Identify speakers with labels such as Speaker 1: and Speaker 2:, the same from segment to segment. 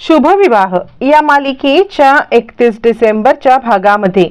Speaker 1: शुभविवाह. या मालिकेच्या एकतीस डिसेंबरच्या भागामध्ये.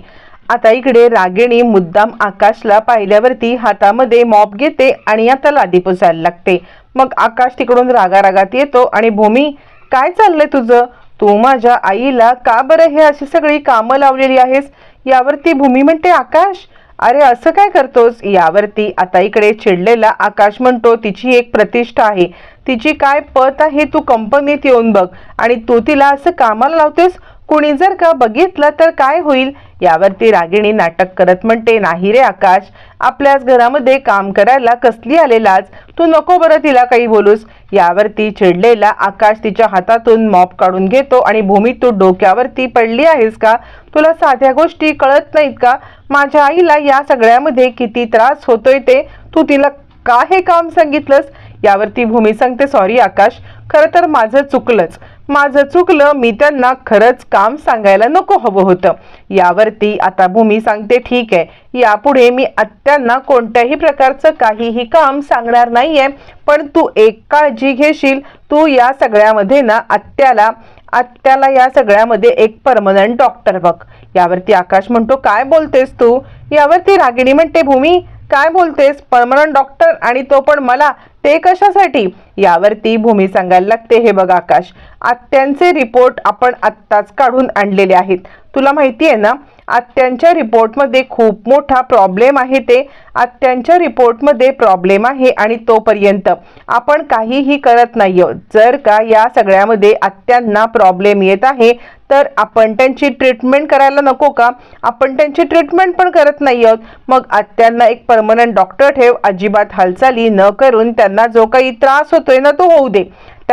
Speaker 1: आता इकडे रागिणी मुद्दाम आकाशला पाहिल्यावरती हातामध्ये मॉप घेते आणि आता लादी पुसायला लागते. मग आकाश तिकडून रागारागात येतो आणि भूमी काय चाललंय तुझं? तू माझ्या आईला का बरं हे अशी सगळी कामं लावलेली आहेस? यावरती भूमी म्हणते आकाश अरे असं काय करतोस? यावरती आता इकडे चिडलेला आकाश म्हणतो तिची एक प्रतिष्ठा आहे. तिची काय पत आहे तू कंपनीत येऊन बघ. आणि तू तिला असं कामाला लावतेस? कुणी जर का बघितलं तर काय होईल? यावरती रागिणी नाटक करत म्हणते नाही रे आकाश आपल्याच घरामध्ये काम करायला कसली आलेलाच तू नको बरं तिला काही बोलूस. यावरती चिडलेला आकाश तिच्या हातातून मॉप काढून घेतो आणि भूमी तू डोक्यावरती पडली आहेस का? तुला साध्या गोष्टी कळत नाहीत का? माझ्या आईला या सगळ्यामध्ये किती त्रास होतोय ते? तू तिला का हे काम सांगितलंस? यावरती भूमी सांगते सॉरी आकाश. खरं तर माझं चुकलंच. माझं चुकलं मी त्यांना खरंच काम सांगायला नको हवं होतं. यावरती आता भूमी सांगते ठीक आहे. यापुढे मी आत्यांना कोणत्याही प्रकारचं काहीही काम सांगणार नाहीये पण तू एक काळजी घेशील. तू या सगळ्यामध्ये ना आत्याला आत्याला या सगळ्यामध्ये एक परमनंट डॉक्टर बघ. यावरती आकाश म्हणतो काय बोलतेस तू? यावरती रागिणी म्हणते भूमी काय बोलतेस? परमनंट डॉक्टर आणि तो पण मला ते कशासाठी? यावरती भूमी सांगायला लागते. हे बघ आकाश. आत्यांचे रिपोर्ट आपण आत्ताच काढून आणलेले आहेत. तुला माहिती आहे ना आत्यांच्या रिपोर्टमध्ये खूप मोठा प्रॉब्लेम आहे ते. आत्यांच्या रिपोर्टमध्ये प्रॉब्लेम आहे आणि तोपर्यंत आपण काहीही करत नाही आहोत जर का या सगळ्यामध्ये आत्यांना प्रॉब्लेम येत आहे तर आपण त्यांची ट्रीटमेंट करायला नको का? आपण त्यांची ट्रीटमेंट पण करत नाही आहोत मग आत्यांना एक परमनंट डॉक्टर ठेव. अजिबात हालचाली न करून त्यांना जो काही त्रास होतोय ना तो होऊ दे.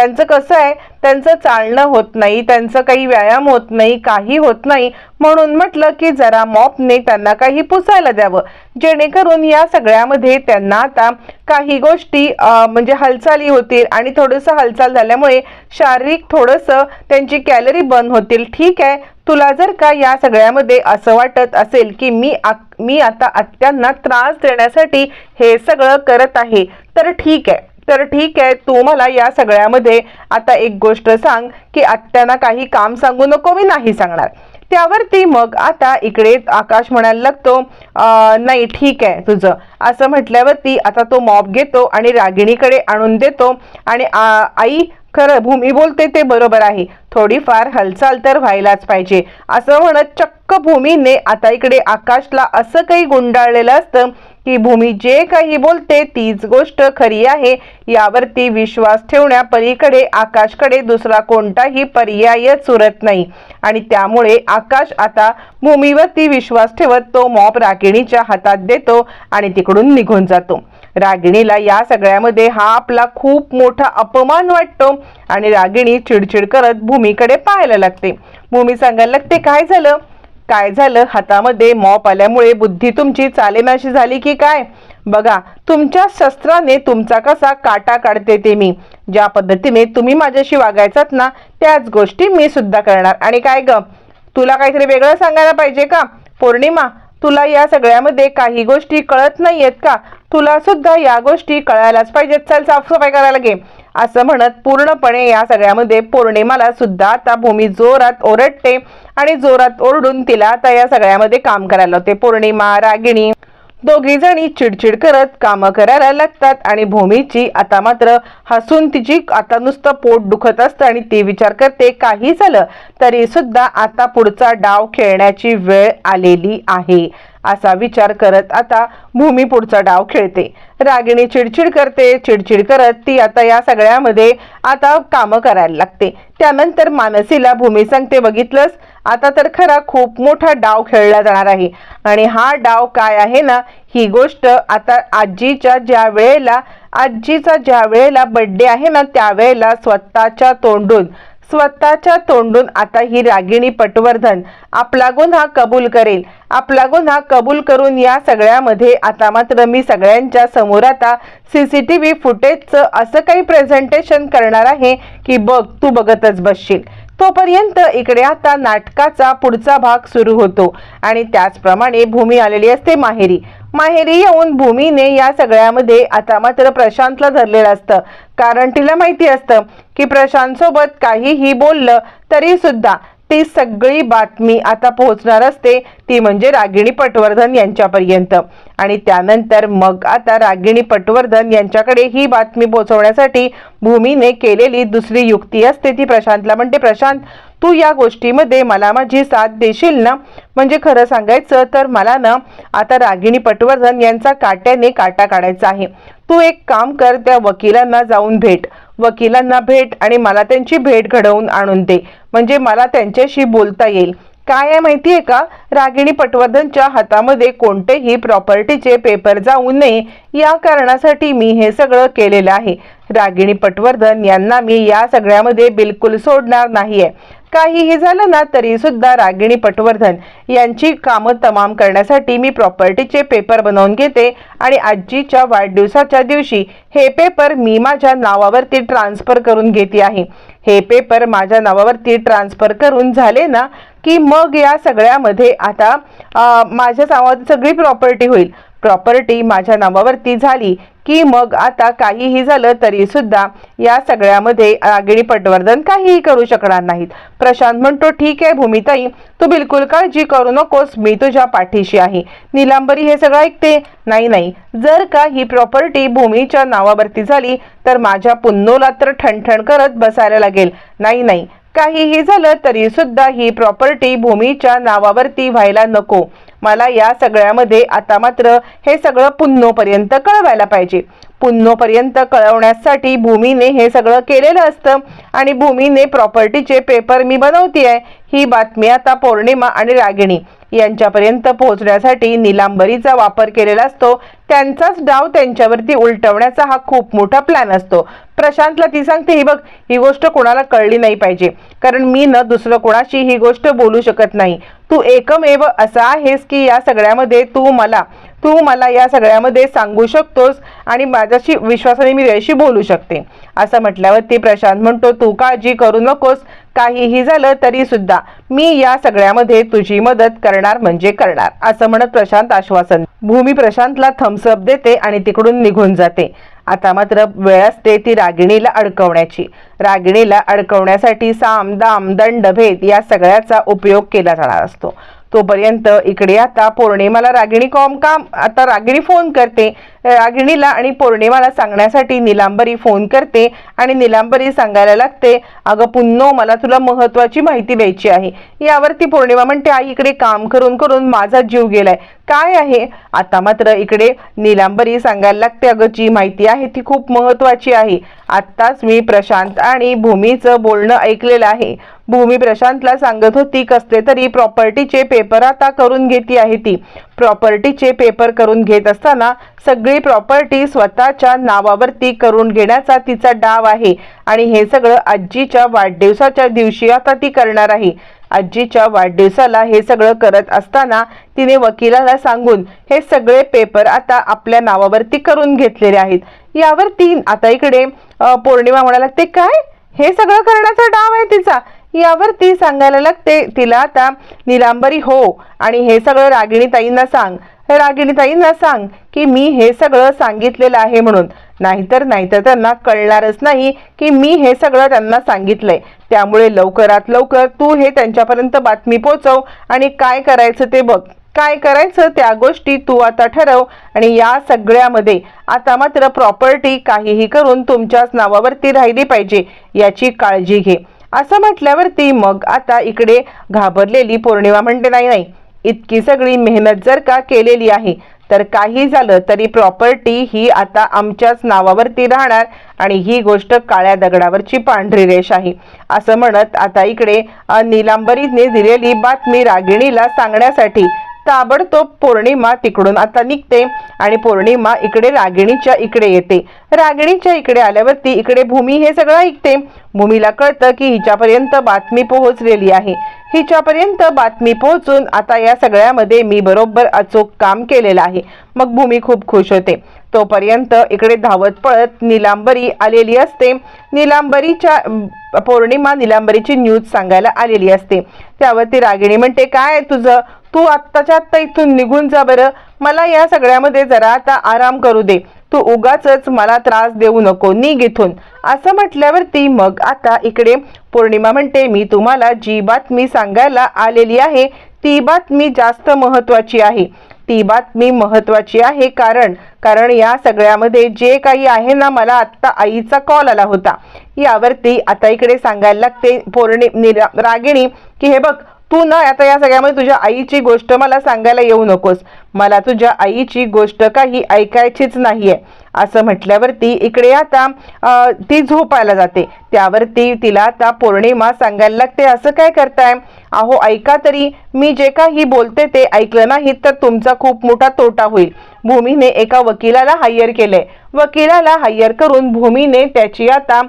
Speaker 1: त्यांचं कसं आहे त्यांचं चालणं होत नाही त्यांचं काही व्यायाम होत नाही काही होत नाही म्हणून म्हटलं की जरा मॉपने त्यांना काही पुसायला द्यावं. जेणेकरून या सगळ्यामध्ये त्यांना आता काही गोष्टी म्हणजे हालचाली होतील आणि थोडंसं हालचाल झाल्यामुळे शारीरिक थोडंसं त्यांची कॅलरी बर्न होतील. ठीक आहे तुला जर का या सगळ्यामध्ये असं वाटत असेल की मी मी आता आत्यांना त्रास देण्यासाठी हे सगळं करत आहे तर ठीक आहे. तर ठीक आहे तू मला या सगळ्यामध्ये आता एक गोष्ट सांग की आत्यांना काही काम सांगू नको मी नाही सांगणार. त्यावरती मग आता इकडे आकाश म्हणायला लागतो नाही ठीक आहे तुझं. असं म्हटल्यावरती आता तो मॉप घेतो आणि रागिणीकडे आणून देतो आणि आ- आई खरं भूमी बोलते ते बरोबर आहे. थोडीफार हालचाल तर व्हायलाच पाहिजे. असं म्हणत चक्क भूमीने आता इकडे आकाशला असं काही गुंडाळलेलं असतं की भूमी जे काही बोलते तीच गोष्ट खरी आहे. यावरती विश्वास ठेवण्या पलीकडे आकाशकडे दुसरा कोणताही पर्यायच उरत नाही. आणि त्यामुळे आकाश आता भूमीवरती विश्वास ठेवत तो मॉप रागिणीच्या हातात देतो आणि तिकडून निघून जातो. रागिणीला या सगळ्यामध्ये हा आपला खूप मोठा अपमान वाटतो. आणि रागिणी चिडचिड करत भूमीकडे पाहायला लागते. भूमी सांगायला लागते काय झालं? काय झालं? हातामध्ये मॉप आल्यामुळे बुद्धी तुमची चालेनाशी झाली की काय? बघा तुमच्या शस्त्राने तुमचा कसा काटा काढते ते मी. ज्या पद्धतीने तुम्ही माझ्याशी वागायचात ना त्याच गोष्टी मी सुद्धा करणार. आणि काय ग? तुला काहीतरी वेगळं सांगायला पाहिजे का? पौर्णिमा तुला या सगळ्यामध्ये काही गोष्टी कळत नाहीयेत का? तुला सुद्धा या गोष्टी कळायलाच पाहिजेत. चल साफसफाई करायला घे. असं म्हणत पूर्णपणे या सगळ्यामध्ये पौर्णिमाला सुद्धा आता भूमी जोरात ओरडते आणि जोरात ओरडून तिला आता या सगळ्यामध्ये काम करायला होते पौर्णिमा रागिणी. दोघी जणी चिडचिड करत कामं करायला लागतात आणि भूमीची आता मात्र हसून तिची आता नुसतं पोट दुखत असतं आणि ती विचार करते काही झालं तरी सुद्धा आता पुढचा डाव खेळण्याची वेळ आलेली आहे. असा विचार करत आता भूमी पुढचा डाव खेळते. रागिणी चिडचिड करते चिडचिड करत ती आता या सगळ्यामध्ये आता कामं करायला लागते. त्यानंतर मानसीला भूमी सांगते बघितलंस? आता तर खरा खूप मोठा डाव खेळला जाणार आहे. आणि हा डाव काय आहे ना ही गोष्ट आता आजीच्या ज्या वेळेला आजीचा ज्या वेळेला बड्डे आहे ना त्यावेळेला स्वतःच्या तोंडून स्वतःच्या तोंडून आता ही रागिणी पटवर्धन आपला गुन्हा कबूल करेल. आपला गुन्हा कबूल करून या सगळ्यामध्ये आता मात्र मी सगळ्यांच्या समोर आता सी सी टी व्ही फुटेजचं असं काही प्रेझेंटेशन करणार आहे की बघ तू बघतच बसशील. तोपर्यंत इकडे आता नाटकाचा पुढचा भाग सुरू होतो. आणि त्याचप्रमाणे भूमी आलेली असते माहेरी. माहेरी येऊन भूमीने या सगळ्यामध्ये आता मात्र प्रशांतला धरलेलं असतं. कारण तिला माहिती असतं की प्रशांत सोबत काहीही बोललं तरी सुद्धा ती सगळी बातमी आता पोहोचणार असते ती म्हणजे रागिणी पटवर्धन यांच्यापर्यंत. आणि त्यानंतर मग आता रागिणी पटवर्धन यांच्याकडे ही बातमी पोहोचवण्यासाठी भूमीने केलेली दुसरी युक्ती असते ती प्रशांतला. म्हणते प्रशांत तू या गोष्टीमध्ये मला माझी साथ देशील ना? म्हणजे खरं सांगायचं तर मला ना आता रागिणी पटवर्धन यांचा काट्याने काटा काढायचा आहे. तू एक काम कर त्या वकिलांना जाऊन भेट. वकिलांना भेट आणि मला त्यांची भेट घडवून आणून दे. म्हणजे मला त्यांच्याशी बोलता येईल. काय आहे माहिती आहे का? रागिणी पटवर्धनच्या हातामध्ये कोणतेही प्रॉपर्टीचे पेपर जाऊ नये. या कारणासाठी मी हे सगळं केलेलं आहे. रागिणी पटवर्धन यांना मी या सगळ्यामध्ये बिलकुल सोडणार नाहीये. काहीही झालं ना तरी सुद्धा रागिणी पटवर्धन यांची कामं तमाम करण्यासाठी मी प्रॉपर्टीचे पेपर बनवून घेते आणि आजीच्या वाढदिवसाच्या दिवशी हे पेपर मी माझ्या नावावरती ट्रान्सफर करून घेते आहे. हे पेपर माझ्या नावावरती ट्रान्सफर करून झाले ना की मग या सगळ्यामध्ये आता माझ्या नावावर सगळी प्रॉपर्टी होईल. प्रॉपर्टी माझ्या नावावरती झाली की मग आता काहीही झालं तरी सुद्धा या सगळ्यामध्ये रागिणी पटवर्धन काहीही करू शकणार नाहीत. प्रशांत म्हणतो ठीक आहे भूमिताई तू बिलकुल काळजी करू नकोस मी तुझ्या पाठीशी आहे. निलांबरी हे सगळं ऐकते? नाही नाही. जर का ही प्रॉपर्टी भूमीच्या नावावरती झाली तर माझ्या पुन्नोला तर ठणठण करत बसायला लागेल. नाही नाही. काहीही झालं तरी सुद्धा ही प्रॉपर्टी भूमीच्या नावावरती व्हायला नको. मला या सगळ्यामध्ये आता मात्र हे सगळं पुन्नोपर्यंत कळवायला पाहिजे. पुन्नोपर्यंत कळवण्यासाठी भूमीने हे सगळं केलेलं असतं आणि भूमीने प्रॉपर्टीचे पेपर मी बनवती आहे ही बातमी आता पौर्णिमा आणि रागिणी. यांच्यापर्यंत पोहोचण्यासाठी निलांबरीचा वापर केलेला असतो. त्यांचाच डाव त्यांच्यावरती उलटवण्याचा हा खूप मोठा प्लॅन असतो. प्रशांतला ती सांगते ही बघ ही गोष्ट कोणाला कळली नाही पाहिजे. कारण मी न दुसरं कोणाशी ही गोष्ट बोलू शकत नाही. तू एकमेव असा आहेस की या सगळ्यामध्ये तू मला तू मला या सगळ्यामध्ये सांगू शकतोस आणि माझ्याशी विश्वासाने मी तुझ्याशी बोलू शकते. असं म्हटल्यावर ती प्रशांत म्हणतो तू काळजी करू नकोस. काहीही झालं तरी सुद्धा मी या सगळ्यामध्ये तुझी मदत करणार म्हणजे करणार असं म्हणत प्रशांत आश्वासन. भूमी प्रशांतला थम्सअप देते आणि तिकडून निघून जाते. आता मात्र वेळ असते ती रागिणीला अडकवण्याची. रागिणीला अडकवण्यासाठी साम दाम दंड भेद या सगळ्याचा उपयोग केला जाणार असतो. तोपर्यंत इकडे आता पौर्णिमाला रागिणी कॉम काम आता रागिणी फोन करते. रागिणीला आणि पौर्णिमाला सांगण्यासाठी निलांबरी फोन करते आणि निलांबरी सांगायला लागते अगं पुन्नो मला तुला महत्वाची माहिती द्यायची आहे. यावरती पौर्णिमा म्हणते आई इकडे काम करून करून माझा जीव गेलाय. काय आहे? आता मात्र इकडे निलांबरी सांगायला लागते. अगं जी माहिती आहे ती खूप महत्वाची आहे. आत्ताच मी प्रशांत आणि भूमीचं बोलणं ऐकलेलं आहे. भूमी प्रशांतला सांगत होती कसले तरी प्रॉपर्टीचे पेपर आता करून घेती आहे ती. प्रॉपर्टीचे पेपर करून घेत असताना सगळी प्रॉपर्टी स्वतःच्या नावावरती करून घेण्याचा तिचा डाव आहे. आणि हे सगळं आजीच्या वाढदिवसाच्या दिवशी आता ती करणार आहे. आजीच्या वाढदिवसाला हे सगळं करत असताना तिने वकिलाला सांगून हे सगळे पेपर आता आपल्या नावावरती करून घेतलेले आहेत. यावरती आता इकडे पौर्णिमा म्हणाला ते काय? हे सगळं करण्याचा डाव आहे तिचा. यावर ती सांगायला लागते तिला आता निलांबरी हो आणि हे सगळं रागिणीताईंना सांग. रागिणीताईंना सांग की मी हे सगळं सांगितलेलं आहे म्हणून. नाहीतर नाहीतर त्यांना कळणारच नाही की मी हे सगळं त्यांना सांगितलंय. त्यामुळे लवकरात लवकर तू हे त्यांच्यापर्यंत बातमी पोचव आणि काय करायचं ते बघ. काय करायचं त्या गोष्टी तू आता ठरव आणि या सगळ्यामध्ये आता मात्र प्रॉपर्टी काहीही करून तुमच्याच नावावरती राहिली पाहिजे याची काळजी घे. असं म्हटल्यावरती मग आता इकडे घाबरलेली पौर्णिमा म्हणते नाही नाही इतकी सगळी मेहनत जर का केलेली आहे तर काही झालं तरी प्रॉपर्टी ही आता आमच्याच नावावरती राहणार आणि ही गोष्ट काळ्या दगडावरची पांढरी रेष आहे. असं म्हणत आता इकडे निलांबरीने दिलेली बातमी रागिणीला सांगण्यासाठी ताबडतोब पौर्णिमा तिकडून आता निघते आणि पौर्णिमा इकडे रागिणीच्या इकडे येते. रागिणीच्या इकडे आल्यावरती इकडे भूमी हे सगळं ऐकते. भूमीला कळतं की हिच्यापर्यंत बातमी पोहोचलेली आहे. हिच्यापर्यंत बातमी पोहोचून आता या सगळ्यामध्ये मी बरोबर अचूक काम केलेलं आहे. मग भूमी खूप खुश होते. तोपर्यंत इकडे धावत पळत निलांबरी आलेली असते. निलांबरीच्या पौर्णिमा निलांबरीची न्यूज सांगायला आलेली असते. त्यावरती रागिणी म्हणते काय तुझं? तू आत्ताच्या आत्ता इथून निघून जा बरं. मला या सगळ्यामध्ये जरा आता आराम करू दे. तू उगाच मला त्रास देऊ नको. निघ इथून असं म्हटल्यावरती मग आता इकडे पौर्णिमा म्हणते मी तुम्हाला जी बातमी सांगायला आलेली आहे ती बातमी जास्त महत्वाची आहे. ती बातमी महत्वाची आहे कारण कारण या सगळ्यामध्ये जे काही आहे ना मला आत्ता आईचा कॉल आला होता. यावरती आता इकडे सांगायला लागते पौर्णि रागिणी की हे बघ तू ना आता या सगळ्यामध्ये तुझ्या आईची गोष्ट मला सांगायला येऊ नकोस. मला तुझ्या आईची गोष्ट काही ऐकायचीच नाहीये. असं म्हटल्यावरती इकडे आता ती झोपायला जाते. त्यावरती तिला आता पौर्णिमा सांगायला लागते. असं काय करताय? अहो ऐका तरी. मी जे काही बोलते ते ऐकलं नाही तर तुमचा खूप मोठा तोटा होईल. भूमीने एका वकिलाला हायर केले. वकिलाला हायर करून भूमीने त्याची आता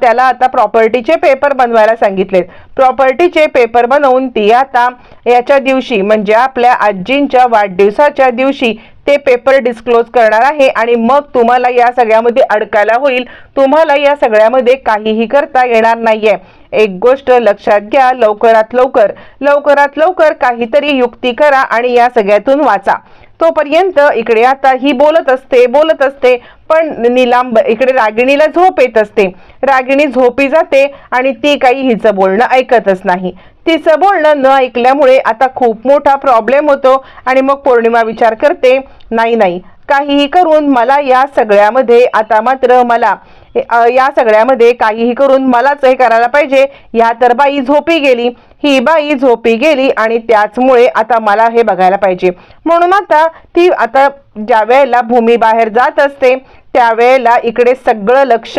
Speaker 1: त्याला आता प्रॉपर्टीचे पेपर बनवायला सांगितले प्रॉपर्टीचे पेपर बनवून ती आता याच्या दिवशी म्हणजे आपल्या आजींच्या वाढदिवसाच्या दिवशी ते पेपर डिस्क्लोज करणार आहे आणि मग तुम्हाला या सगळ्यामध्ये अडकायला होईल. तुम्हाला या सगळ्यामध्ये काहीही करता येणार नाहीये. एक गोष्ट लक्षात घ्या लवकरात लवकर. लवकरात लवकर काहीतरी युक्ती करा आणि या सगळ्यातून वाचा. तोपर्यंत इकडे आता ही बोलत असते बोलत असते पण निलांब इकडे रागिणीला झोप येत असते. रागिणी झोपी जाते आणि ती काही हिचं बोलणं ऐकतच नाही. तिचं बोलणं न ऐकल्यामुळे आता खूप मोठा प्रॉब्लेम होतो आणि मग पौर्णिमा विचार करते नाही नाही काहीही करून मला या सगळ्यामध्ये आता मात्र मला या सगळ्यामध्ये काहीही करून मलाच हे करायला पाहिजे. ह्या तर बाई झोपी गेली. ही बाई झोपी गेली आणि त्याचमुळे आता मला हे बघायला पाहिजे. म्हणून आता ती आता ज्या वेळेला भूमी बाहेर जात असते त्यावेळेला इकडे सगळं लक्ष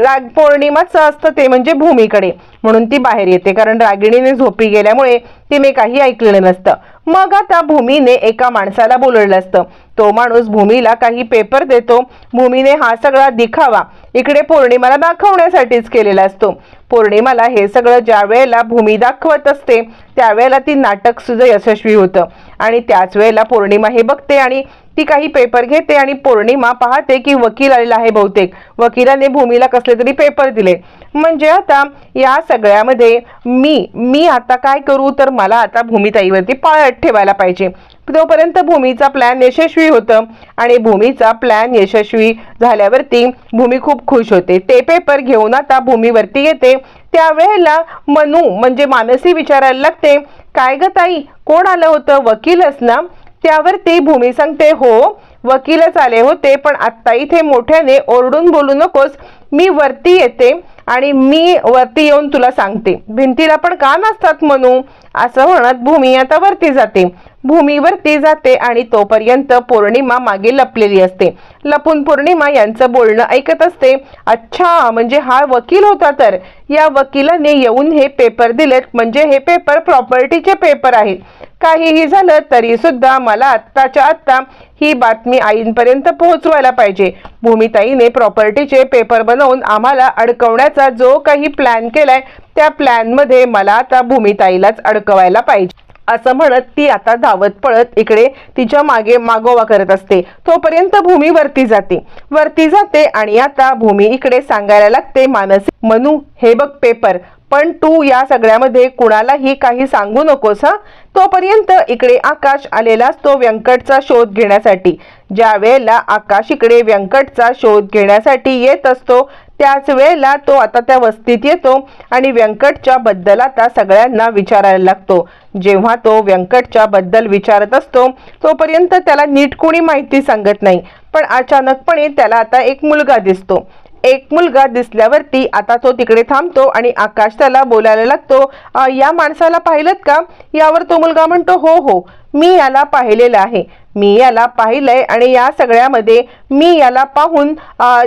Speaker 1: राग पौर्णिमाचं असतं ते म्हणजे भूमीकडे. म्हणून ती बाहेर येते. कारण रागिणीने झोपी गेल्यामुळे तिने काही ऐकलेलं नसतं. मग आता भूमीने एका माणसाला बोलवलं असतं. तो माणूस भूमीला काही पेपर देतो. भूमीने हा सगळा दिखावा इकडे पौर्णिमाला दाखवण्यासाठीच केलेला असतो. पौर्णिमाला हे सगळं ज्या वेळेला भूमी दाखवत असते त्यावेळेला ती नाटक सुद्धा यशस्वी होतं. आणि त्याच वेळेला पौर्णिमा हे बघते आणि ती काही पेपर घेते आणि पौर्णिमा पाहते की वकील आलेला आहे बहुतेक. वकिलाने भूमीला कसले तरी पेपर दिले. म्हणजे आता या सगळ्यामध्ये मी मी आता काय करू? तर मला आता भूमिताईवरती पाळत ठेवायला पाहिजे. तोपर्यंत भूमीचा प्लॅन यशस्वी होतं. आणि भूमीचा प्लॅन यशस्वी झाल्यावरती भूमी खूप खुश होते. ते पेपर घेऊन आता भूमीवरती येते. त्यावेळेला मनू म्हणजे मानसी विचारायला लागते काय ग ताई? कोण आलं होतं? वकीलच ना? त्यावर ती भूमी सांगते हो वकीलच आले होते पण आत्ता इथे मोठ्याने ओरडून बोलू नकोस. मी वरती येते आणि मी वरती येऊन तुला सांगते. भिंतीला पण का नसतात म्हणू असं म्हणत भूमी आता वरती जाते. भूमीवरती जाते आणि तोपर्यंत पौर्णिमा मागे लपलेली असते. लपून पौर्णिमा यांचं बोलणं ऐकत असते. अच्छा म्हणजे हा वकील होता तर. या वकिलाने येऊन हे पेपर दिलेत. म्हणजे हे पेपर प्रॉपर्टीचे पेपर आहेत. काहीही झालं तरी सुद्धा मला आत्ताच्या आत्ता ही बातमी आईंपर्यंत पोहोचवायला पाहिजे. भूमिताईने प्रॉपर्टीचे पेपर बनवून आम्हाला अडकवण्याचा जो काही प्लॅन केलाय त्या प्लॅनमध्ये मला आता भूमिताईलाच अडकवायला पाहिजे. असं म्हणत ती आता धावत पळत इकडे तिच्यामागे मागोवा करत असते. तोपर्यंत भूमी वरती जाते. वरती जाते आणि आता भूमी इकडे सांगायला लागते मानसी मनू हे बघ पेपर पण तू या सगळ्यामध्ये कुणालाही काही सांगू नकोस हा? तोपर्यंत इकडे आकाश आलेला असतो व्यंकटचा शोध घेण्यासाठी. ज्या वेळेला आकाश इकडे व्यंकटचा शोध घेण्यासाठी येत असतो त्याच वेळेला तो आता त्या वस्तीत येतो आणि व्यंकटच्या बद्दल आता सगळ्यांना विचारायला लागतो. जेव्हा तो व्यंकटच्या बद्दल विचारत असतो तोपर्यंत त्याला नीट कोणी माहिती सांगत नाही पण अचानकपणे त्याला आता एक मुलगा दिसतो. एक मुलगा दिसल्यावरती आता तो तिकडे थांबतो आणि आकाश त्याला बोलायला लागतो या माणसाला पाहिलं का? यावर तो मुलगा म्हणतो हो हो मी याला पाहिलेलं आहे. मी याला पाहिलंय आणि या सगळ्यामध्ये मी याला पाहून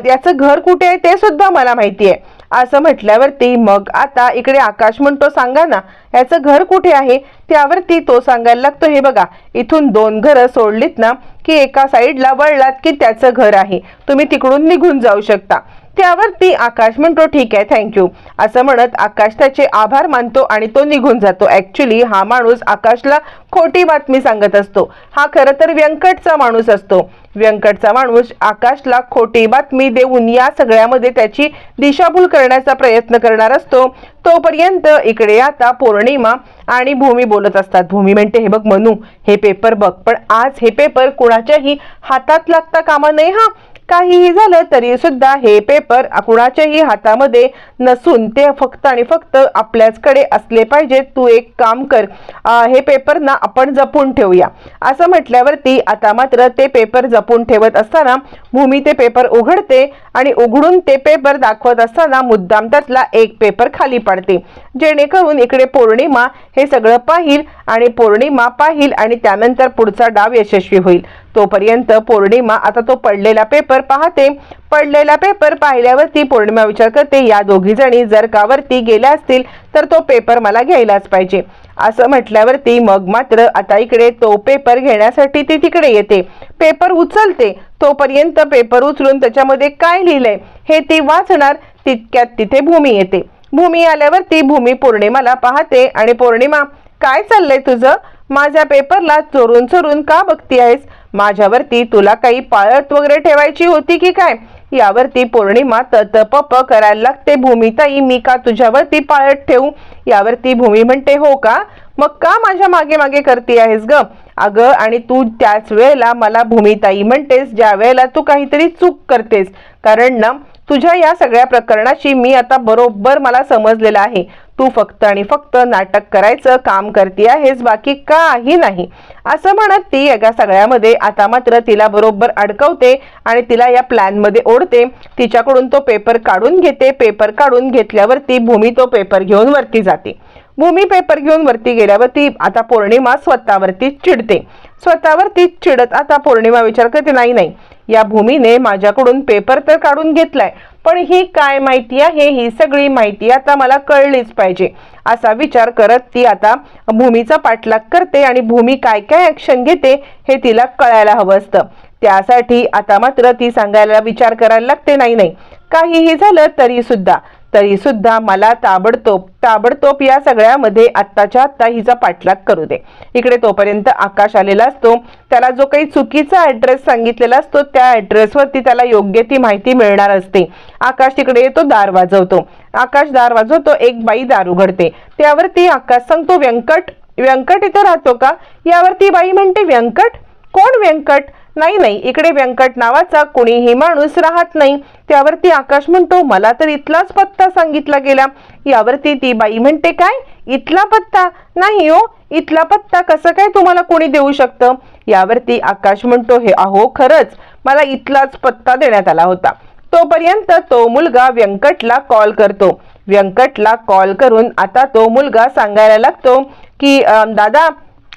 Speaker 1: याचं घर कुठे आहे ते सुद्धा मला माहिती आहे. असं म्हटल्यावरती मग आता इकडे आकाश म्हणतो सांगा ना याचं घर कुठे आहे? त्यावरती तो सांगायला लागतो हे बघा इथून दोन घरं सोडलीत ना की एका साईडला वळलात की त्याचं घर आहे. तुम्ही तिकडून निघून जाऊ शकता. त्यावरती आकाश म्हणतो ठीक आहे थँक्यू असं म्हणत आकाश त्याचे आभार मानतो आणि तो निघून जातो. ऍक्च्युली हा माणूस आकाशला खोटी बातमी सांगत असतो. हा खरं तर व्यंकटचा माणूस असतो. व्यंकटचा माणूस आकाशला खोटी बातमी देऊन या सगळ्यामध्ये त्याची दिशाभूल करण्याचा प्रयत्न करणार असतो. तोपर्यंत इकडे आता पौर्णिमा आणि भूमी बोलत असतात. भूमी म्हणते हे बघ मनू हे पेपर बघ पण आज हे पेपर कुणाच्याही हातात लागता कामा नये हा. काहीही झालं तरी सुद्धा हे पेपर कुणाच्याही हातामध्ये नसून ते फक्त आणि फक्त आपल्याचकडे असले पाहिजे. तू एक काम कर. हे पेपर ना आपण जपून ठेवूया. असं म्हटल्यावरती आता मात्र ते पेपर जपून ठेवत असताना भूमी ते पेपर उघडते आणि उघडून ते पेपर दाखवत असताना मुद्दाम त्यातला एक पेपर खाली पडते. जेणेकरून इकडे पौर्णिमा हे सगळं पाहिल आणि पौर्णिमा पाहिल आणि त्यानंतर पुढचा डाव यशस्वी होईल. तोपर्यंत पौर्णिमा आता तो पडलेला पेपर पाहते. पडलेला पेपर पाहिल्यावरती पौर्णिमा विचार करते. या दोघी जणी जर का वरती गेल्या असतील तर तो पेपर मला घ्यायलाच पाहिजे. असं म्हटल्यावरती मग मात्र आता इकडे तो पेपर घेण्यासाठी ती तिकडे येते. पेपर उचलते. तोपर्यंत पेपर उचलून त्याच्यामध्ये काय लिहिलंय हे ती वाचणार. तितक्यात तिथे भूमी येते. भूमी आल्यावरती भूमी पौर्णिमाला पाहते. आणि पौर्णिमा काय चाललंय तुझं? माझ्या पेपरला चोरून चोरून का बघती आहेस माझ्यावरती तुला काही पाळत वगैरे ठेवायची होती की काय? यावरती पौर्णिमा तप करायला लागते. भूमिताई मी का तुझ्यावरती पाळत ठेवू? यावरती भूमी म्हणते हो का? मग का माझ्या मागे मागे करते आहेस ग? अगं आणि तू त्याच वेळेला मला भूमिताई म्हणतेस ज्या वेळेला तू काहीतरी चूक करतेस. कारण ना तुझ्या या सगळ्या प्रकरणाची मी आता बरोबर मला समजलेलं आहे. तू फक्त आणि फक्त नाटक करायचं काम करते आहेस बाकी काही नाही. असं म्हणत ती एका सगळ्यामध्ये आता मात्र तिला बरोबर अडकवते आणि तिला या प्लॅनमध्ये ओढते. तिच्याकडून तो पेपर काढून घेते. पेपर काढून घेतल्यावरती भूमी तो पेपर घेऊन वरती जाते. भूमी पेपर घेऊन वरती गेल्यावरती आता पौर्णिमा स्वतःवरती चिडते. स्वतःवरती चिडत आता पौर्णिमा विचार करते नाही नाही या भूमीने माझ्याकडून पेपर तर काढून घेतलाय. पण ही काय माहिती आहे? ही सगळी माहिती आता मला कळलीच पाहिजे. असा विचार करत ती आता भूमीचा पाठलाग करते आणि भूमी काय काय ॲक्शन घेते हे तिला कळायला हवं असतं. त्यासाठी आता मात्र ती सांगायला विचार करायला लागते नाही नाही. काहीही झालं तरी सुद्धा तरी सुद्धा मला ताबडतोब ताबडतोब या सगळ्यामध्ये आत्ताच्या आत्ता हिचा पाठलाग करू दे. इकडे तोपर्यंत आकाश आलेला असतो. त्याला जो काही चुकीचा ऍड्रेस सांगितलेला असतो त्या ऍड्रेसवरती त्याला योग्य ती माहिती मिळणार असते. आकाश तिकडे येतो दार वाजवतो. आकाश दार वाजवतो एक बाई दार उघडते. त्यावरती आकाश सांगतो व्यंकट व्यंकट इथं राहतो का? यावरती बाई म्हणते व्यंकट? कोण व्यंकट? नाही नाही. इकडे व्यंकट नावाचा कोणीही माणूस राहत नाही. त्यावरती आकाश म्हणतो मला तर इथलाच पत्ता सांगितला गेला. यावरती ती बाई म्हणते काय? इथला पत्ता? नाही हो. इथला पत्ता कसं काय तुम्हाला कोणी देऊ शकतं? यावरती आकाश म्हणतो हे अहो खरंच. मला इथलाच पत्ता देण्यात आला होता. तोपर्यंत तो मुलगा व्यंकटला कॉल करतो. व्यंकटला कॉल करून आता तो मुलगा सांगायला लागतो की दादा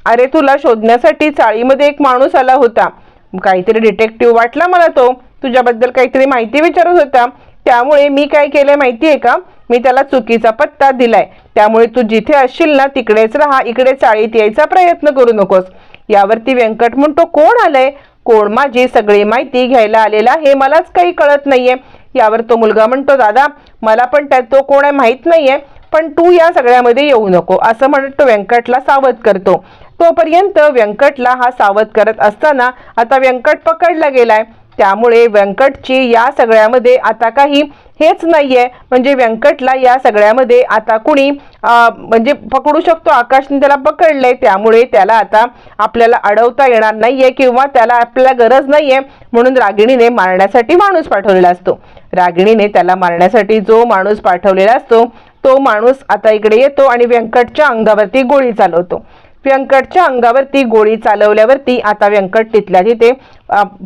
Speaker 1: अरे तुला शोधण्यासाठी चाळीमध्ये एक माणूस आला होता. काहीतरी डिटेक्टिव्ह वाटला मला तो. तुझ्याबद्दल काहीतरी माहिती विचारत होता. त्यामुळे मी काय केलंय माहिती आहे का? मी त्याला चुकीचा पत्ता दिलाय. त्यामुळे तू जिथे असशील ना तिकडेच राहा इकडे चाळीत यायचा प्रयत्न करू नकोस. यावरती व्यंकट म्हणतो कोण आलंय? कोण माझी सगळी माहिती घ्यायला आलेला आहे मलाच काही कळत नाहीये. यावर तो मुलगा म्हणतो दादा मला पण त्या तो कोण आहे माहीत नाहीये पण तू या सगळ्यामध्ये येऊ नको. असं म्हणत तो व्यंकटला सावध करतो. तोपर्यंत व्यंकटला हा सावध करत असताना आता व्यंकट पकडला गेलाय. त्यामुळे व्यंकटची या सगळ्यामध्ये आता काही हेच नाहीये. म्हणजे व्यंकटला या सगळ्यामध्ये आता कुणी म्हणजे पकडू शकतो. आकाशने त्याला पकडले त्यामुळे त्याला आता आपल्याला अडवता येणार नाहीये किंवा त्याला आपल्याला गरज नाहीये. म्हणून रागिणीने मारण्यासाठी माणूस पाठवलेला असतो. रागिणीने त्याला मारण्यासाठी जो माणूस पाठवलेला असतो तो माणूस आता इकडे येतो आणि व्यंकटच्या अंगावरती गोळी चालवतो. व्यंकटच्या अंगावरती गोळी चालवल्यावरती आता व्यंकट तिथल्या तिथे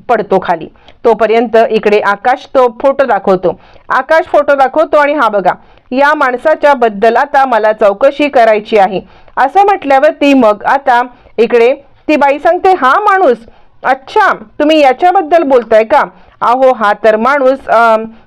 Speaker 1: पडतो खाली. तोपर्यंत इकडे आकाश तो फोटो दाखवतो. आकाश फोटो दाखवतो आणि हा बघा या माणसाच्या बद्दल आता मला चौकशी करायची आहे. असं म्हटल्यावरती मग आता इकडे ती बाई सांगते हा माणूस अच्छा तुम्ही याच्याबद्दल बोलताय का? अहो हा तर माणूस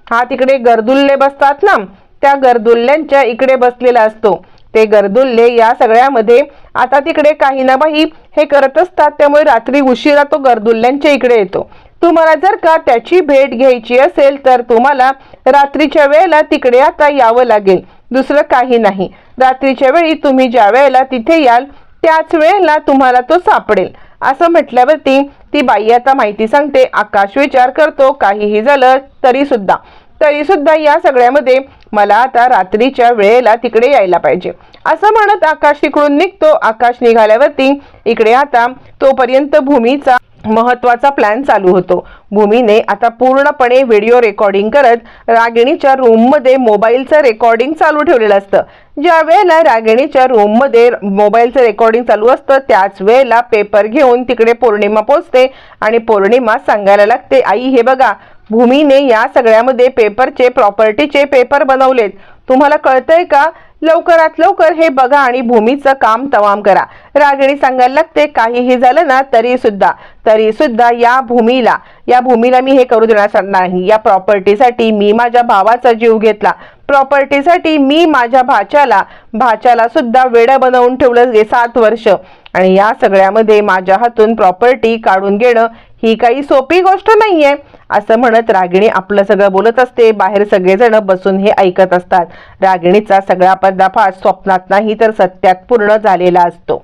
Speaker 1: हा तिकडे गर्दुल्ले बसतात ना त्या गर्दुल्ल्यांच्या इकडे बसलेला असतो. ते गर्दुल्ले या सगळ्यामध्ये आता तिकडे काही ना बाई हे करत असतात. त्यामुळे रात्री उशिरा तो गर्दुल्ल्यांच्या इकडे येतो. तुम्हाला जर का त्याची भेट घ्यायची असेल तर तुम्हाला रात्रीच्या वेळेला तिकडे आता यावं लागेल. दुसरं काही नाही. रात्रीच्या वेळी तुम्ही ज्या वेळेला तिथे याल त्याच वेळेला तुम्हाला तो सापडेल. असं म्हटल्यावरती ती बाई आता माहिती सांगते आकाश विचार करतो काहीही झालं तरी सुद्धा तरी सुद्धा या सगळ्यामध्ये मला आता रात्रीच्या वेळेला तिकडे यायला पाहिजे. असं म्हणत आकाश तिकडून निघतो. आकाश निघाल्यावरती इकडे आता तोपर्यंत भूमीचा महत्त्वाचा प्लॅन चालू होतो. भूमीने आता पूर्णपणे व्हिडिओ रेकॉर्डिंग करत रागिणीच्या रूममध्ये मोबाईलचं रेकॉर्डिंग चालू ठेवलेलं असतं. ज्या वेळेला रागिणीच्या रूममध्ये मोबाईलचं रेकॉर्डिंग चालू असतं त्याच वेळेला पेपर घेऊन तिकडे पौर्णिमा पोचते आणि पौर्णिमा सांगायला लागते आई हे बघा भूमीने या सगळ्यामध्ये पेपरचे प्रॉपर्टीचे पेपर बनवलेत. तुम्हाला कळतंय का? लवकरात लवकर हे बघा आणि भूमीचं काम तमाम करा. रागिणी सांगायला लागते काहीही झालं ना तरी सुद्धा तरी सुद्धा या भूमीला या भूमीला मी हे करू देणार नाही. या प्रॉपर्टीसाठी मी माझ्या भावाचा जीव घेतला. प्रॉपर्टीसाठी मी माझ्या भाच्याला भाच्याला सुद्धा वेडं बनवून ठेवलं गे सात वर्ष. आणि या सगळ्यामध्ये माझ्या हातून प्रॉपर्टी काढून घेणं ही काही सोपी गोष्ट नाहीये. असं म्हणत रागिणी आपलं सगळं बोलत असते. बाहेर सगळेजण बसून हे ऐकत असतात. रागिणीचा सगळा पर्दाफाश स्वप्नात नाही तर सत्यात पूर्ण झालेला असतो.